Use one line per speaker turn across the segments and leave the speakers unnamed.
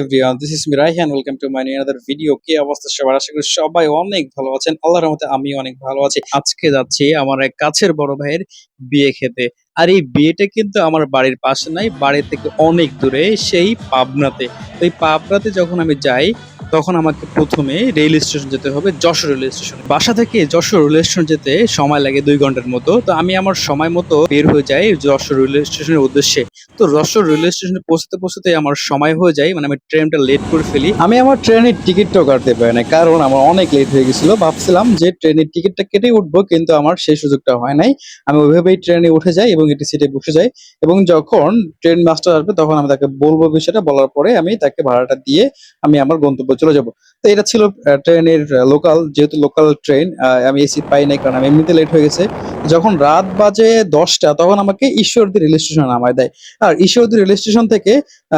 this is Mirai and welcome to my new another video. কি অবস্থা? সবার আশা করি সবাই অনেক ভালো আছেন। আল্লাহর রহমতে আমি অনেক ভালো আছি। আজকে যাচ্ছি আমার এক কাছের বড় ভাইয়ের বিয়ে খেতে। আর এই বিয়েটা কিন্তু আমার বাড়ির পাশে নাই, বাড়ি থেকে অনেক দূরে, সেই পাবনাতে। এই পাবনাতে যখন আমি যাই, তখন আমাকে প্রথমে রেল স্টেশন যেতে হবে, যশোর রেল স্টেশন। বাসা থেকে যশোর রেল স্টেশন যেতে সময় লাগে দুই ঘণ্টার মতো। তো আমি আমার সময় মতো বের হয়ে যাই যশোর রেল স্টেশনের উদ্দেশ্যে। তো যশোর রেল স্টেশনে পৌঁছতে পৌঁছতে আমার সময় হয়ে যায় মানে আমি ট্রেনটা লেট করে ফেলি। আমি আমার ট্রেনের টিকিটটাও কাটতে পারি না কারণ আমার অনেক লেট হয়ে গেছিল। ভাবছিলাম যে ট্রেনের টিকিটটা কেটে উঠবো, কিন্তু আমার সেই সুযোগটা হয় নাই। আমি ওইভাবেই ট্রেনে উঠে যাই এবং এটি সিটে বসে যায় এবং যখন ট্রেন মাস্টার আসবে তখন আমি তাকে বলব বিষয়টা, বলার পরে আমি তাকে ভাড়াটা দিয়ে আমি আমার গন্তব্য চলে যাব। তো এটা ছিল ট্রেনের লোকাল যেহেতু লোকাল ট্রেন আমি এসি পাই নাই কারণ আমি এমনিতে লেট হয়ে গেছে। যখন রাত বাজে দশটা, তখন আমাকে ঈশ্বরদী রেল স্টেশনে নামায় দেয়। আর ঈশ্বরদী রেল স্টেশন থেকে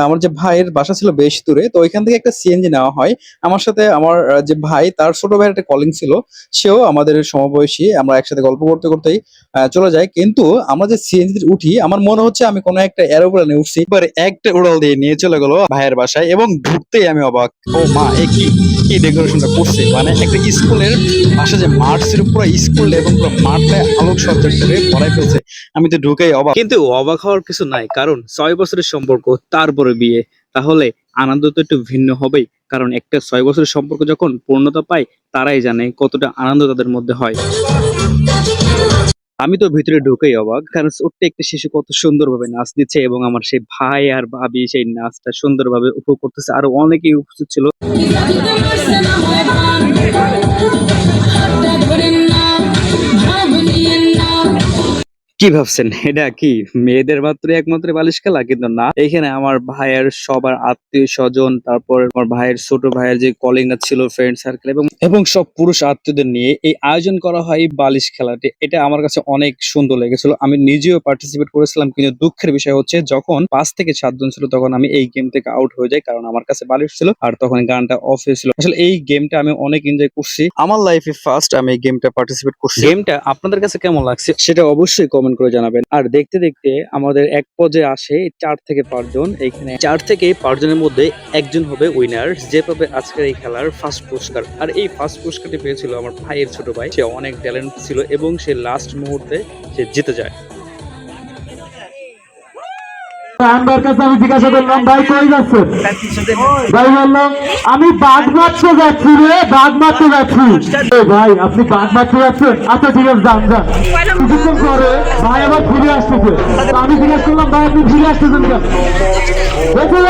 আমার যে ভাইয়ের বাসা ছিল বেশ দূরে, তো ওইখান থেকে একটা সিএনজি নেওয়া হয়। আমার সাথে আমার যে ভাই, তার ছোট ভাইয়ের একটা কলিং ছিল, সেও আমাদের সমবয়সী, আমরা একসাথে গল্প করতে করতেই চলে যাই কিন্তু আমরা যে সিএনজি উঠি, আমার মনে হচ্ছে আমি কোনো একটা এরোপ্লেনে উঠছি এবার একটা উড়াল দিয়ে নিয়ে চলে গেলো ভাইয়ের বাসায় এবং ঢুকতেই আমি অবাক। ও মা, এ কি ডেকোরেশনটা করছে? মানে একটা স্কুলের পাশে যে মাঠ ছিল, পুরো স্কুল এবং পুরো মাঠটায় আলোক সজ্জা করে ভরাই ফেলছে। আমি তো ঢুকেই অবাক। কিন্তু অবাক হওয়ার কিছু নাই, কারণ ছয় বছরের সম্পর্ক, তারপরে বিয়ে। তাহলে আনন্দ তো একটু ভিন্ন হবেই, কারণ একটা ছয় বছরের সম্পর্ক যখন পূর্ণতা পায়, তারাই জানে কতটা আনন্দ তাদের মধ্যে হয়। আমি তো ভিতরে ঢুকেই অবাক, কারণ ছোট্ট একটা শিশু কত সুন্দরভাবে নাচ দিচ্ছে এবং আমার সেই ভাই আর ভাবি সেই নাচটা সুন্দরভাবে উপভোগ করতেছে। আরও অনেকেই উপস্থিত ছিল। কি ভাবছেন? এটা কি মেয়েদের মাত্র একমাত্র বালিশ খেলা? কিন্তু না এখানে আমার ভাইয়ের সবার আত্মীয় স্বজন তারপর আমার ভাইয়ের ছোট ভাইয়ের যে কলিংটা ছিল ফ্রেন্ড সার্কেল এবং এবং সব পুরুষ আত্মীয়দের নিয়ে এই আয়োজন করা হয় বালিশ খেলাটি। এটা আমার কাছে অনেক সুন্দর লেগেছিল। আমি নিজেও পার্টিসিপেট করেছিলাম কিন্তু দুঃখের বিষয় হচ্ছে যখন পাঁচ থেকে সাতজন ছিল তখন আমি এই গেম থেকে আউট হয়ে যাই কারণ আমার কাছে বালিশ ছিল আর তখন গানটা অফ হয়েছিল আসলে এই গেমটা আমি অনেক এনজয় করছি। আমার লাইফে ফার্স্ট আমি এই গেমটা পার্টিসিপেট করছি। গেমটা আপনাদের কাছে কেমন লাগছে? সেটা অবশ্যই কমেন্ট করে জানাবেন। আর দেখতে দেখতে আমাদের এক পর্যায়ে আসে চার থেকে পাঁচজন এখানে চার থেকে পাঁচজনের মধ্যে একজন হবে উইনার যে পাবে আজকের এই খেলার ফার্স্ট পুরস্কার। আর এই ফার্স্ট পুরস্কারটি পেয়েছিল আমার ভাইয়ের ছোট ভাই। সে অনেক ট্যালেন্ট ছিল এবং সে লাস্ট মুহূর্তে সে জিতে যায়।
আমি ভাই বাঘ মারতে যাচ্ছি রে বাঘ মারতে যাচ্ছি ভাই, আপনি বাঘ মারতে যাচ্ছেন? আচ্ছা ঠিক আছে, যান কিছুক্ষণ পরে ভাই আবার ফিরে আসতেছে। আমি জিজ্ঞেস করলাম, ভাই, আপনি ফিরে আসতেছেন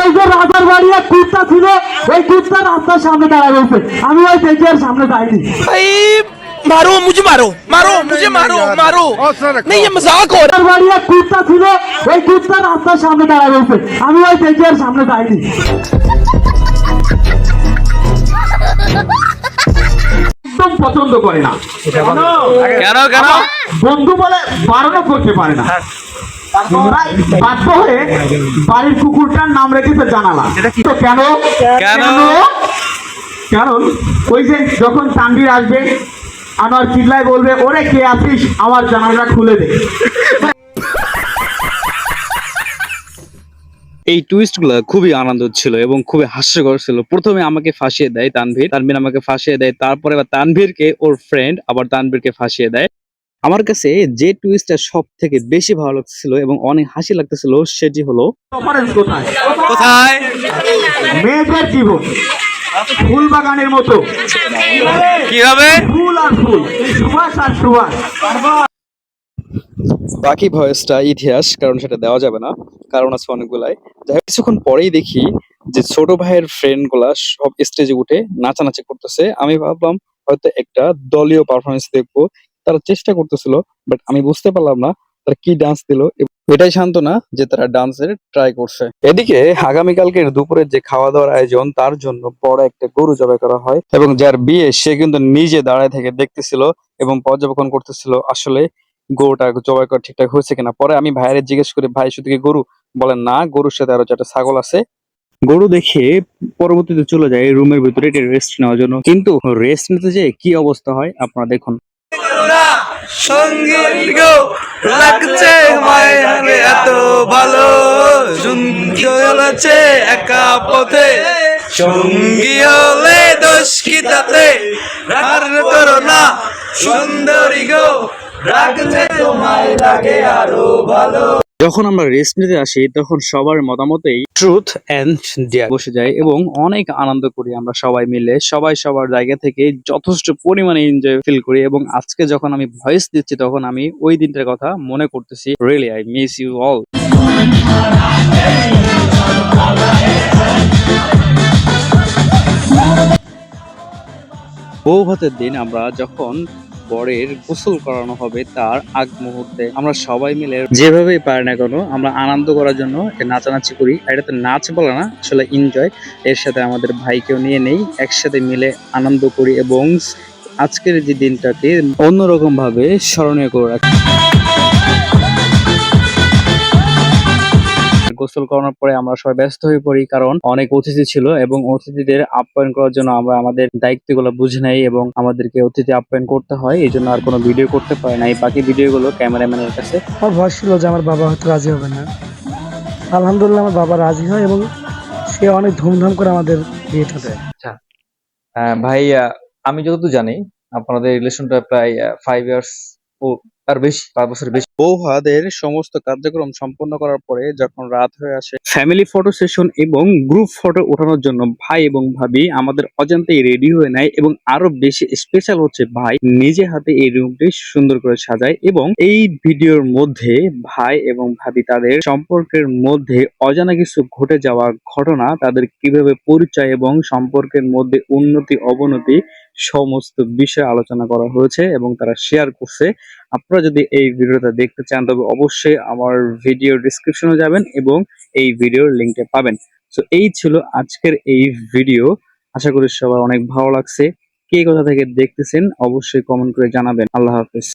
ওই রাজার বাড়ি এক কুত্তা ছিল ওই কুত্তা রাস্তার সামনে দাঁড়া রয়েছে। আমি ওই দেখে আর সামনে যাইনি
भाई मारो मुझे मारो मारो मुझे मारो मारो नहीं ये मजाक हो रहा
রাজার বাড়ি এক কুত্তা ছিল ওই কুত্তা রাস্তার সামনে দাঁড়া রয়েছে আমি ওই দেখে আর সামনে যাইনি একদম পছন্দ করে না
কেন কেন
বন্ধু বলে বারণও করতে পারে না তাই বাধ্য হয়ে বাড়ির কুকুরটার নাম রেখেছে জানালা তো কেন
কেন?
কারণ ওই যে যখন তানভীর আসবে আমার চিল্লায় বলবে ওরে কে আছিস? আমার জানালাটা খুলে দে।
এই টুইস্টগুলো খুবই আনন্দ ছিল এবং খুবই হাস্যকর ছিল। প্রথমে আমাকে ফাঁসিয়ে দেয় তানভীর তানভীর আমাকে ফাঁসিয়ে দেয়। তারপরে আবার তানভীরকে ওর ফ্রেন্ড আবার তানভীরকে ফাঁসিয়ে দেয়। আমার কাছে যে টুইস্টটা সব থেকে বেশি ভালো লাগছিল এবং অনেক হাসি লাগতেছিল সেটি হলো
কোথায়?
কোথায়?
মেয়েদের জীবন। ফুল বাগানের মতো।
কি হবে?
ফুল আর ফুল সুবাস আর সুবাস
বাকি ভয়েসটা ইতিহাস কারণ সেটা দেওয়া যাবে না কারণ আছে অনেকগুলাই। যাই হোক, কিছুক্ষণ পরেই দেখি যে ছোট ভাইয়ের ফ্রেন্ডগুলা সব স্টেজে উঠে নাচানাচি করতেছে। আমি ভাবলাম হয়তো একটা দলীয় পারফরমেন্স দেখব। তারা চেষ্টা করতেছিল বাট আমি বুঝতে পারলাম না তারা কি ডান্স দিল এটাই শান্ত না যে তারা ডান্সের ট্রাই করছে। এদিকে আগামীকালকের দুপুরের যে খাওয়া দাওয়ার আয়োজন, তার জন্য বড় একটা গরু জবাই করা হয় এবং যার বিয়ে সে কিন্তু নিজে দাঁড়ায় থেকে দেখতেছিল এবং পর্যবেক্ষণ করতেছিল আসলে গরুটা জবাই করা ঠিকঠাক হয়েছে কিনা। পরে আমি ভাইয়ের জিজ্ঞেস করি, ভাই, শুধু কি গরু? বলেন, না, গরুর সাথে আরও চারটা ছাগল আছে। গরু দেখে পরবর্তীতে চলে যায় রুমের ভিতরে রেস্ট নেওয়ার জন্য। কিন্তু রেস্ট নিতে যে কি অবস্থা হয়? আপনারা দেখুন।
সঙ্গী গো, লাগছে মায়ারে এত ভালো। সঙ্গী হলেছে একা পথে। সঙ্গী হলে দোষ কি তাতে? আর করো না, সুন্দরী গো রাখলে তোমায়, লাগে আরও ভালো।
যখন আমরা রেস্ট নিতে আসি, তখন সবার মতামতেই ট্রুথ অ্যান্ড ডিয়ার বসে যায় এবং অনেক আনন্দ করি আমরা সবাই মিলে। সবাই সবার জায়গা থেকে যথেষ্ট পরিমাণে এনজয় ফিল করি এবং আজকে যখন আমি ভয়েস দিচ্ছি, তখন আমি ওই দিনটার কথা মনে করতেছি। Really I miss you all বউ ভাতের দিন আমরা যখন বরের গোসল করানো হবে তার আগ মুহূর্তে। আমরা সবাই মিলে যেভাবেই পারি না কেন, আমরা আনন্দ করার জন্য নাচানাচি করি। এটা তো নাচ বলে না, আসলে এনজয় এর সাথে আমাদের ভাইকেও নিয়ে নেই, একসাথে মিলে আনন্দ করি এবং আজকের যে দিনটাকে অন্যরকম ভাবে স্মরণীয় করে রাখি। গোসল করানোর পরে আমরা সবাই ব্যস্ত হয়ে পড়ি কারণ অনেক অতিথি ছিল এবং অতিথিদের আপ্যায়ন করার জন্য আমরা আমাদের দায়িত্বগুলো বুঝে নেই এবং আমাদেরকে অতিথি আপ্যায়ন করতে হয়। এই জন্য আর কোনো ভিডিও করতে পারে না। এই বাকি ভিডিওগুলো ক্যামেরাম্যানের কাছে।
আমার ভয় ছিল যে আমার বাবা হয়তো রাজি হবে না। আলহামদুলিল্লাহ আমার বাবা রাজি হয় এবং সে অনেক ধুমধাম করে আমাদের বিয়েটা দেয়।
আহ, ভাই আমি যতদূর জানি আপনাদের রিলেশনটা প্রায় ফাইভ ইয়ার্স ও তার বেশি পাঁচ বছরের বেশি।
বৌভাদের সমস্ত কার্যক্রম সম্পন্ন করার পরে যখন রাত হয়ে আসে ফ্যামিলি ফটো সেশন এবং গ্রুপ ফটো ওঠানোর জন্য ভাই এবং ভাবি আমাদের অজান্তেই রেডি হয়ে নেয় এবং আরও বেশি স্পেশাল হচ্ছে ভাই নিজে হাতে এই রুমটি সুন্দর করে সাজায় এবং এই ভিডিওর মধ্যে ভাই এবং ভাবি তাদের সম্পর্কের মধ্যে অজানা কিছু ঘটে যাওয়া ঘটনা, তাদের কীভাবে পরিচয় এবং সম্পর্কের মধ্যে উন্নতি, অবনতি সমস্ত বিষয়ে আলোচনা করা হয়েছে এবং তারা শেয়ার করছে। আপনারা যদি এই ভিডিওটা দেখতে চান, তবে অবশ্যই আমার ভিডিও ডিসক্রিপশনে যাবেন এবং এই ভিডিওর লিঙ্কটা পাবেন। তো এই ছিল আজকের এই ভিডিও আশা করি সবার অনেক ভালো লাগছে। কে কোথা থেকে দেখতেছেন, অবশ্যই কমেন্ট করে জানাবেন। আল্লাহ হাফেজ।